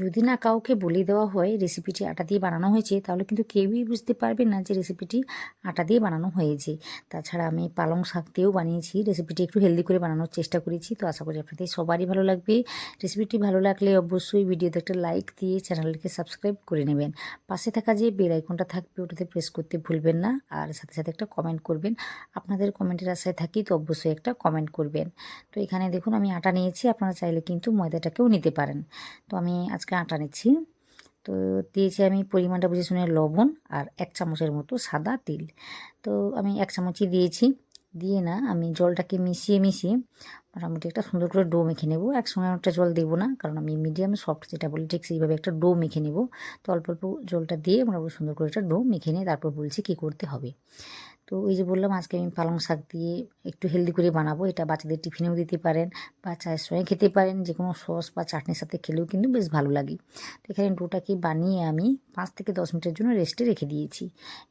যদি না কাউকে বলে দেওয়া হয় রেসিপিটি আটা দিয়ে বানানো হয়েছে, তাহলে কিন্তু কেউই বুঝতে পারবে না যে রেসিপিটি আটা দিয়ে বানানো হয়েছে। তাছাড়া আমি পালং শাক দিয়েও বানিয়েছি রেসিপিটি একটু হেলদি করে বানানোর চেষ্টা করেছি। তো আশা করি আপনাদের সবারই ভালো লাগবে। রেসিপিটি ভালো লাগলে অবশ্যই ভিডিওতে একটা লাইক দিয়ে চ্যানেলটিকে সাবস্ক্রাইব করে নেবেন। পাশে থাকা যে বেল আইকনটা থাকবে, ওটাতে প্রেস করতে ভুলবেন না। আর সাথে সাথে একটা কমেন্ট করবেন। আপনাদের কমেন্টের আশায় থাকি তো অবশ্যই একটা কমেন্ট করবেন। তো এখানে দেখুন, আমি আটা নিয়েছি। আপনারা চাইলে কিন্তু ময়দাটাকেও নিতে পারেন। তো আমি আজকে আটা নিচ্ছি। তো দিয়েছি আমি পরিমাণটা বুঝে শুনে লবণ আর এক চামচের মতো সাদা তিল। তো আমি এক চামচই দিয়েছি। দিয়ে না আমি জলটাকে মিশিয়ে মিশিয়ে মোটামুটি একটা সুন্দর করে ডো মেখে নেব। একসঙ্গে একটা জল দেবো না, কারণ আমি মিডিয়াম সফট যেটা বলি, ঠিক সেইভাবে একটা ডো মেখে নেব। তো অল্প অল্প জলটা দিয়ে মোটামুটি সুন্দর করে একটা ডো মেখে নিয়ে তারপর বলছি কী করতে হবে। তো ওই যে বললাম, আজকে আমি পালং শাক দিয়ে একটু হেলদি করে বানাবো। এটা বাচ্চাদের টিফিনেও দিতে পারেন বা চায়ের সঙ্গে খেতে পারেন যে কোনো সস বা চাটনির সাথে খেলেও কিন্তু বেশ ভালো লাগে। তো এখানে ডোটাকে বানিয়ে আমি পাঁচ থেকে দশ মিনিটের জন্য রেস্টে রেখে দিয়েছি।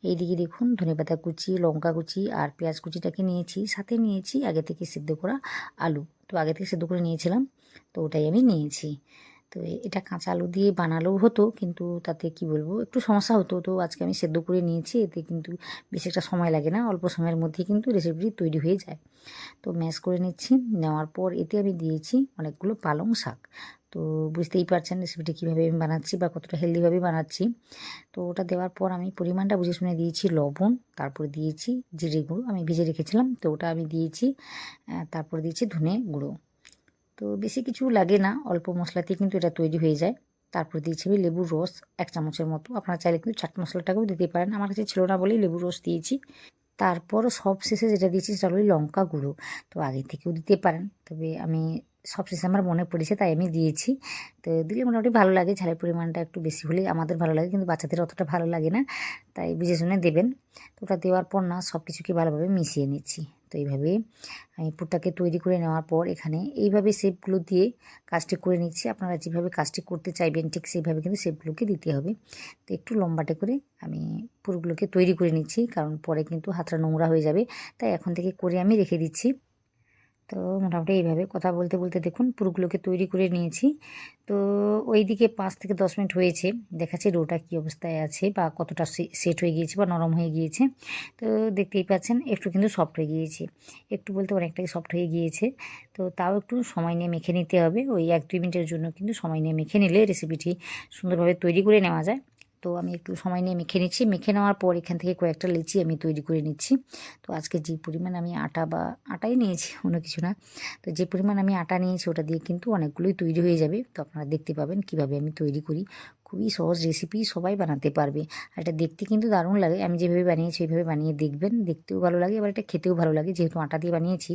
এইদিকে দেখুন ধনেপাতা কুচি, লঙ্কা কুচি আর পেঁয়াজ কুচিটাকে নিয়েছি। সাথে নিয়েছি আগে থেকে সিদ্ধ করা আলু। তো আগে থেকে সিদ্ধ করে নিয়েছিলাম, তো ওটাই আমি নিয়েছি। তো এটা কাঁচা আলু দিয়ে বানালেও হতো, কিন্তু তাতে কি বলব, একটু সমস্যা হতো। তো আজকে আমি সেদ্ধ করে নিয়েছি, এতে কিন্তু বেশি একটা সময় লাগে না, অল্প সময়ের মধ্যেই কিন্তু রেসিপিটি তৈরি হয়ে যায়। তো ম্যাশ করে নিচ্ছি, নেওয়ার পর এতে আমি দিয়েছি অনেকগুলো পালং শাক। তো বুঝতেই পারছেন রেসিপিটি কীভাবে আমি বানাচ্ছি বা কতটা হেলদিভাবে বানাচ্ছি। তো ওটা দেওয়ার পর আমি পরিমাণটা বুঝে শুনে দিয়েছি লবণ, তারপর দিয়েছি জিরে গুঁড়ো, আমি ভিজে রেখেছিলাম। তো ওটা আমি দিয়েছি তারপর দিয়েছি ধনে গুঁড়ো। তো বেশি কিছু লাগে না, অল্প মশলাতেই কিন্তু এটা তৈরি হয়ে যায়। তারপর দিয়েছি আমি লেবুর রস এক চামচের মতো। আপনারা চাইলে কিন্তু চাট মশলাটাকেও দিতে পারেন, আমার কাছে ছিল না বলেই লেবুর রস দিয়েছি। তারপর সব শেষে যেটা দিয়েছি সেটা হলো লঙ্কা গুঁড়ো। তো আগে থেকেও দিতে পারেন, তবে আমি সব শেষে আমার মনে পড়েছে তাই আমি দিয়েছি। তো দিলে মোটামুটি ভালো লাগে, ঝালের পরিমাণটা একটু বেশি হলেই আমাদের ভালো লাগে, কিন্তু বাচ্চাদের অতটা ভালো লাগে না, তাই বুঝে শুনে দেবেন। তো ওটা দেওয়ার পর না সব কিছুকে ভালোভাবে মিশিয়ে নিচ্ছি। তো এইভাবে আমি পুরটাকে তৈরি করে নেওয়ার পর এখানে এইভাবে শেপগুলো দিয়ে কাজটি করে নিচ্ছি। আপনারা যেভাবে কাজটি করতে চাইবেন ঠিক সেইভাবে কিন্তু শেপগুলোকে দিতে হবে। তো একটু লম্বাটে করে আমি পুরগুলোকে তৈরি করে নিচ্ছি, কারণ পরে কিন্তু হাতটা নোংরা হয়ে যাবে। তাই এখন থেকে করে আমি রেখে দিচ্ছি। তো মোটামুটি এইভাবে কথা বলতে বলতে দেখুন পুরোগুলোকে তৈরি করে নিয়েছি। তো ওই দিকে পাঁচ থেকে দশ মিনিট হয়েছে, দেখাচ্ছে রোটা কী অবস্থায় আছে বা কতটা সেট হয়ে গিয়েছে বা নরম হয়ে গিয়েছে। তো দেখতেই পাচ্ছেন একটু কিন্তু সফট হয়ে গিয়েছে, একটু বলতে অনেকটাই সফট হয়ে গিয়েছে। তো তাও একটু সময় নিয়ে মেখে নিতে হবে, ওই এক দুই মিনিটের জন্য কিন্তু সময় নিয়ে মেখে নিলে রেসিপিটি সুন্দরভাবে তৈরি করে নেওয়া যায়। তো আমি একটু সময় নিয়ে মেখে নিচ্ছি। মেখে নেওয়ার পর এখান থেকে কয়েকটা লিচি আমি তৈরি করে নিচ্ছি। তো আজকে যে পরিমাণ আমি আটা বা আটাই নিয়েছি, অন্য কিছু না। তো যে পরিমাণ আমি আটা নিয়েছি ওটা দিয়ে কিন্তু অনেকগুলোই তৈরি হয়ে যাবে। তো আপনারা দেখতে পাবেন কীভাবে আমি তৈরি করি। খুবই সহজ রেসিপি সবাই বানাতে পারবে। আর এটা দেখতে কিন্তু দারুণ লাগে। আমি যেভাবে বানিয়েছি ওইভাবে বানিয়ে দেখবেন। দেখতেও ভালো লাগে এবার এটা খেতেও ভালো লাগে। যেহেতু আটা দিয়ে বানিয়েছি,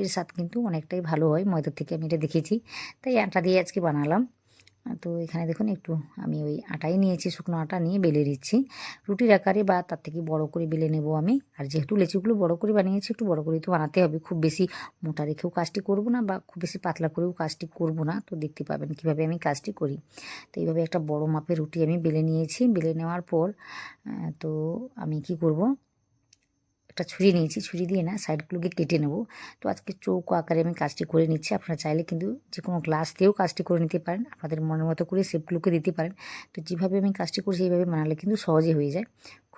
এর স্বাদ কিন্তু অনেকটাই ভালো হয়। ময়দার থেকে আমি এটা দেখেছি। তাই আটা দিয়ে আজকে বানালাম। তো এখানে দেখুন একটু আমি ওই আটাই নিয়েছি, শুকনো আটা নিয়ে বেলে দিচ্ছি। রুটির আকারে বা তার থেকে বড় করে বেলে নেব আমি। আর যেহেতু লেচিগুলো বড় করে বানিয়েছি, একটু বড় করে তো বানাতে হবে। খুব বেশি মোটা রেখেও কাজটি করব না বা খুব বেশি পাতলা করেও কাজটি করব না। তো দেখতে পাবেন কীভাবে আমি কাজটি করি। তো এইভাবে একটা বড় মাপের রুটি আমি বেলে নিয়েছি। বেলে নেওয়ার পর তো আমি কি করব? একটা ছুরি নিয়েছি, ছুরি দিয়ে না সাইডগুলোকে কেটে নেব। তো আজকে চৌকো আকারে আমি কাজটি করে নিচ্ছি, আপনারা চাইলে কিন্তু যে কোনো গ্লাস দিয়েও কাজটি করে নিতে পারেন, আপনাদের মনের মতো করে শেপগুলোকে দিতে পারেন। তো যেভাবে আমি কাজটি করছি এইভাবে বানালে কিন্তু সহজে হয়ে যায়।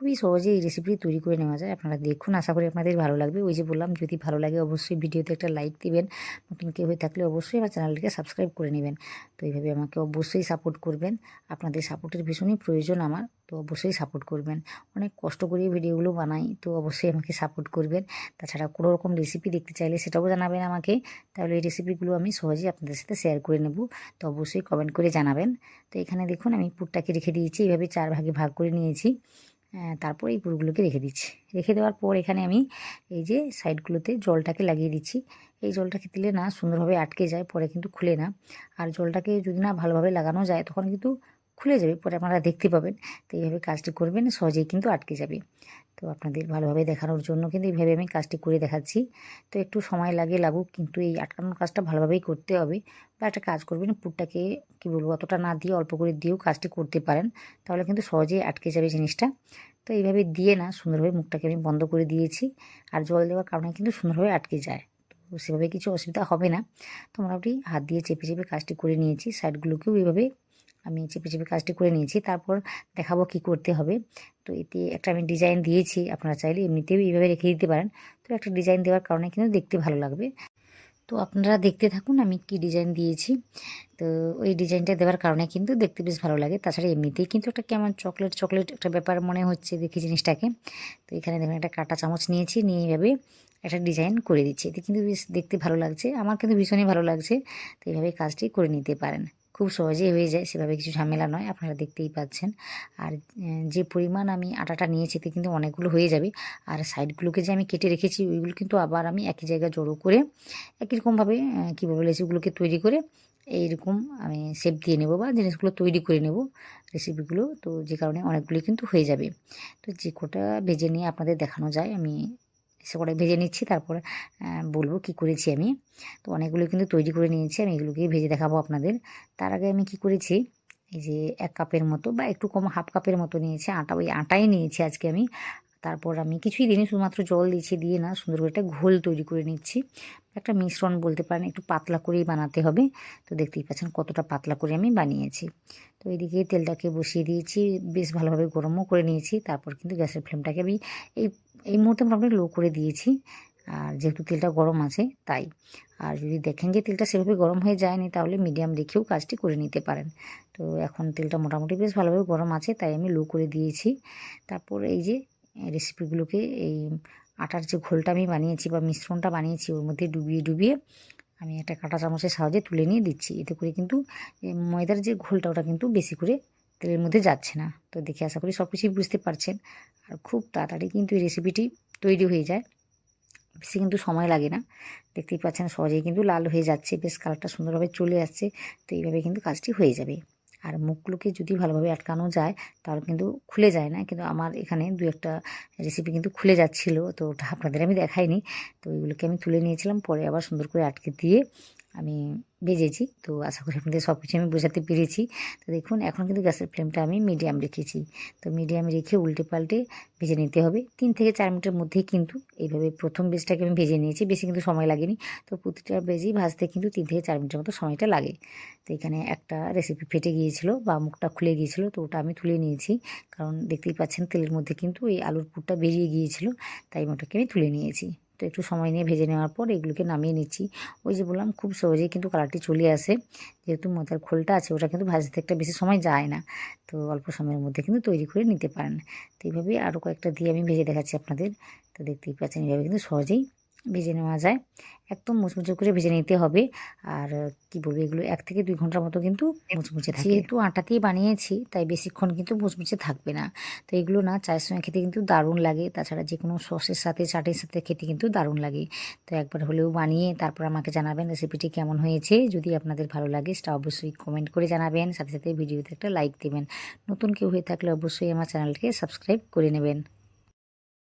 খুবই সহজে এই রেসিপি তৈরি করে নেওয়া যায়। আপনারা দেখুন, আশা করি আপনাদের ভালো লাগবে। ওই যে বললাম, যদি ভালো লাগে অবশ্যই ভিডিওতে একটা লাইক দিবেন। নতুন কেউ হয়ে থাকলে অবশ্যই আমার চ্যানেলটিকে সাবস্ক্রাইব করে নেবেন। তো এইভাবে আমাকে অবশ্যই সাপোর্ট করবেন। আপনাদের সাপোর্টের ভীষণই প্রয়োজন আমার, তো অবশ্যই সাপোর্ট করবেন। অনেক কষ্ট করে ভিডিওগুলো বানাই, তো অবশ্যই আমাকে সাপোর্ট করবেন। তাছাড়া কোনো রকম রেসিপি দেখতে চাইলে সেটাও জানাবেন আমাকে। তাহলে এই রেসিপিগুলো আমি সহজেই আপনাদের সাথে শেয়ার করে নেব। তো অবশ্যই কমেন্ট করে জানাবেন। তো এখানে দেখুন, আমি পুরটাকে রেখে দিয়েছি। এইভাবে চার ভাগে ভাগ করে নিয়েছি। তারপর এই পুরগুলোকে রেখে দিচ্ছি। রেখে দেওয়ার পর এখানে আমি এই যে সাইডগুলোতে জলটাকে লাগিয়ে দিচ্ছি। এই জলটাকে দিলে না সুন্দরভাবে আটকে যায়, পরে কিন্তু খুলে না। আর জলটাকে যদি না ভালোভাবে লাগানো যায়, তখন কিন্তু খুলে যাবে, পরে আপনারা দেখতে পাবেন। তো এইভাবে কাজটি করবেন, সহজেই কিন্তু আটকে যাবে। তো আপনাদের ভালোভাবে দেখানোর জন্য কিন্তু এইভাবে আমি কাজটি করে দেখাচ্ছি। তো একটু সময় লাগে, লাগুক, কিন্তু এই আটকানোর কাজটা ভালোভাবেই করতে হবে বা একটা কাজ করবেন পুরটাকে কি বলব, অতটা না দিয়ে অল্প করে দিয়েও কাজটি করতে পারেন, তাহলে কিন্তু সহজেই আটকে যাবে জিনিসটা। তো এইভাবে দিয়ে না, সুন্দরভাবে মুখটাকে আমি বন্ধ করে দিয়েছি, আর জল দেওয়ার কারণে কিন্তু সুন্দরভাবে আটকে যায়। তো সেভাবে কিছু অসুবিধা হবে না। তো মোটামুটি হাত দিয়ে চেপে চেপে কাজটি করে নিয়েছি, সাইডগুলোকেও এইভাবে আমি চেপে চেপে কাজটি করে নিয়েছি। তারপর দেখাবো কি করতে হবে। তো এতে একটা আমি ডিজাইন দিয়েছি, আপনারা চাইলে এমনিতেও এইভাবে রেখে দিতে পারেন। তো একটা ডিজাইন দেওয়ার কারণে কিন্তু দেখতে ভালো লাগবে। তো আপনারা দেখতে থাকুন আমি কি ডিজাইন দিয়েছি। তো ওই ডিজাইনটা দেওয়ার কারণে কিন্তু দেখতে বেশ ভালো লাগে। তাছাড়া এমনিতেই কিন্তু একটা কেমন চকলেট চকলেট একটা ব্যাপার মনে হচ্ছে দেখি জিনিসটাকে। তো এখানে দেখুন একটা কাঁটা চামচ নিয়েছি, নিয়ে এইভাবে একটা ডিজাইন করে দিচ্ছি। এতে কিন্তু বেশ দেখতে ভালো লাগছে, আমার কিন্তু ভীষণই ভালো লাগছে। তো এইভাবে কাজটি করে নিতে পারেন। খুব সহজেই হয়ে যায়, সেভাবে কিছু ঝামেলা নয়, আপনারা দেখতেই পাচ্ছেন। আর যে পরিমাণ আমি আটাটা নিয়েছি, এতে কিন্তু অনেকগুলো হয়ে যাবে। আর সাইডগুলোকে যে আমি কেটে রেখেছি, ওইগুলো কিন্তু আবার আমি একই জায়গায় জড়ো করে, একই রকমভাবে কীভাবে লেচিগুলোকে তৈরি করে এইরকম আমি শেপ দিয়ে নেব বা জিনিসগুলো তৈরি করে নেব রেসিপিগুলো তো যে কারণে অনেকগুলি কিন্তু হয়ে যাবে। তো যে কটা ভেজে নিয়ে আপনাদের দেখানো যায়, আমি সে করে ভেজে নিচ্ছি, তারপর বলব কি করেছি আমি। তো অনেকগুলো কিন্তু তৈরি করে নিয়েছি, আমি এগুলোকেই ভেজে দেখাবো আপনাদের। তার আগে আমি কি করেছি, এই যে এক কাপের মতো বা একটু কম হাফ কাপের মতো নিয়েছি, আটা, ওই আটাই নিয়েছি আজকে আমি। তারপর আমি কিছুই দিইনি, শুধুমাত্র জল দিয়েছি দিয়ে না, সুন্দর করে একটা ঘোল তৈরি করে নিচ্ছি। একটা মিশ্রণ বলতে পারেন, একটু পাতলা করেই বানাতে হবে। তো দেখতেই পাচ্ছেন কতটা পাতলা করে আমি বানিয়েছি। তো এদিকে তেলটাকে বসিয়ে দিয়েছি, বেশ ভালোভাবে গরমও করে নিয়েছি। তারপর কিন্তু গ্যাসের ফ্লেমটাকে আমি এই এই মুহূর্তে মোটামুটি লো করে দিয়েছি। আর যেহেতু তেলটা গরম আছে, তাই। আর যদি দেখেন যে তেলটা সেভাবে গরম হয়ে যায়নি, তাহলে মিডিয়াম রেখেও কাজটি করে নিতে পারেন। তো এখন তেলটা মোটামুটি বেশ ভালোভাবে গরম আছে, তাই আমি লো করে দিয়েছি। তারপর এই যে রেসিপিগুলোকে এই আটার যে ঘোলটা আমি বানিয়েছি বা মিশ্রণটা বানিয়েছি, ওর মধ্যে ডুবিয়ে ডুবিয়ে আমি একটা কাঁটা চামচের সাহায্যে তুলে নিয়ে দিচ্ছি। এতে করে কিন্তু ময়দার যে ঘোলটা, ওটা কিন্তু বেশি করে তেলের মধ্যে যাচ্ছে না। তো দেখে আশা করি সব কিছুই বুঝতে পারছেন। আর খুব তাড়াতাড়ি কিন্তু এই রেসিপিটি তৈরি হয়ে যায়। বেশি কিন্তু সময় লাগে না। দেখতেই পাচ্ছেন সহজেই কিন্তু লাল হয়ে যাচ্ছে। বেশ কালারটা সুন্দরভাবে চলে আসছে। তো এইভাবে কিন্তু কাজটি হয়ে যাবে। আর মুখগুলোকে যদি ভালোভাবে আটকানো যায়, তাহলে কিন্তু খুলে যায় না। কিন্তু আমার এখানে দু একটা রেসিপি কিন্তু খুলে যাচ্ছিল। তো ওটা আপনাদের আমি দেখাইনি। তো ওইগুলোকে আমি তুলে নিয়েছিলাম। পরে আবার সুন্দর করে আটকে দিয়ে আমি ভেজেছি তো আশা করি আপনাদের সব কিছু আমি বোঝাতে পেরেছি। তো দেখুন, এখন কিন্তু গ্যাসের ফ্লেমটা আমি মিডিয়াম রেখেছি। তো মিডিয়ামে রেখে উল্টে পাল্টে ভেজে নিতে হবে। তিন থেকে চার মিনিটের মধ্যেই কিন্তু এইভাবে প্রথম বেজটাকে আমি ভেজে নিয়েছি। বেশি কিন্তু সময় লাগেনি। তো প্রতিটা বেজেই ভাজতে কিন্তু তিন থেকে চার মিনিটের মতো সময়টা লাগে। তো এখানে একটা রেসিপি ফেটে গিয়েছিল বা মুখটা খুলে গিয়েছিল, তো ওটা আমি তুলে নিয়েছি। কারণ দেখতেই পাচ্ছেন, তেলের মধ্যে কিন্তু এই আলুর পুরটা বেরিয়ে গিয়েছিল, তাই ওটাকে আমি তুলে নিয়েছি। তো একটু সময় নিয়ে ভেজে নেওয়ার পর এগুলোকে নামিয়ে নিচ্ছি। ওই যে বললাম, খুব সহজেই কিন্তু কালারটি চলে আসে। যেহেতু ময়দার খোলটা আছে, ওটা কিন্তু ভাজতে একটা বেশি সময় যায় না। তো অল্প সময়ের মধ্যে কিন্তু তৈরি করে নিতে পারেন। তো এইভাবেই আরও কয়েকটা দিয়ে আমি ভেজে দেখাচ্ছি আপনাদের। তো দেখতেই পাচ্ছেন, এইভাবে কিন্তু সহজেই ভেজে নেওয়া যায়। একদম মুচমুচে করে ভেজে নিতে হবে। আর কি বলব, এগুলো এক থেকে দুই ঘণ্টার মতো কিন্তু মুচমুচে থাকে। যেহেতু আটাতেই বানিয়েছি, তাই বেশিক্ষণ কিন্তু মুচমুচে থাকবে না। তো এগুলো না চায়ের সঙ্গে খেতে কিন্তু দারুণ লাগে। তাছাড়া যে কোনো সসের সাথে চাটের সাথে খেতে কিন্তু দারুণ লাগে। তো একবার হলেও বানিয়ে তারপর আমাকে জানাবেন রেসিপিটি কেমন হয়েছে। যদি আপনাদের ভালো লাগে, সেটা অবশ্যই কমেন্ট করে জানাবেন। সাথে সাথে ভিডিওতে একটা লাইক দেবেন। নতুন কেউ হয়ে থাকলে অবশ্যই আমার চ্যানেলটিকে সাবস্ক্রাইব করে নেবেন।